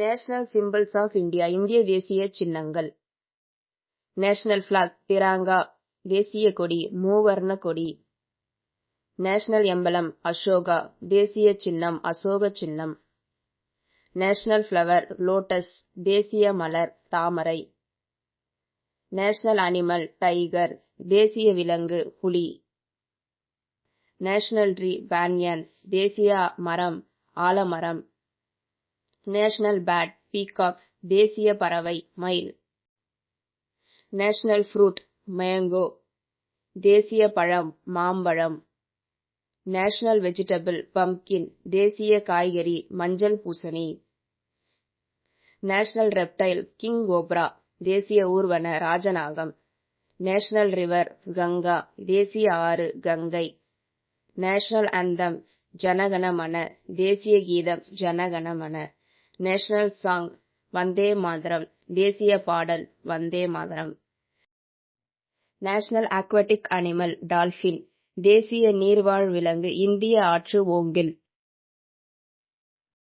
National symbols of India இந்திய தேசிய சின்னங்கள். நேஷனல் பிளாக் திரங்கா தேசிய கொடி மூவர்ண கொடி. நேஷனல் எம்பலம் அசோகா தேசிய சின்னம் அசோக சின்னம். நேஷனல் ஃப்ளவர் லோட்டஸ் தேசிய மலர் தாமரை. நேஷனல் அனிமல் டைகர் தேசிய விலங்கு புலி. நேஷனல் ட்ரீ பேன்யன் தேசிய மரம் ஆலமரம். நேஷனல் பேட் பீகாக் தேசிய பறவை மயில். நேஷனல் ஃப்ரூட் மேங்கோ தேசிய பழம் மாம்பழம். நேஷனல் வெஜிடபிள் பம்ப்கின் தேசிய காய்கறி மஞ்சள் பூசணி. நேஷனல் ரெப்டைல் கிங் கோப்ரா தேசிய ஊர்வன ராஜநாகம். நேஷனல் ரிவர் கங்கா தேசிய ஆறு கங்கை. நேஷனல் அந்தம் ஜனகணமன தேசிய கீதம் ஜனகணமன நேஷனல் சாங் வந்தே மாதரம் தேசிய பாடல் Vande Mataram. National aquatic animal dolphin தேசிய நீர்வாழ் விலங்கு இந்திய ஆற்று ஓங்கில்.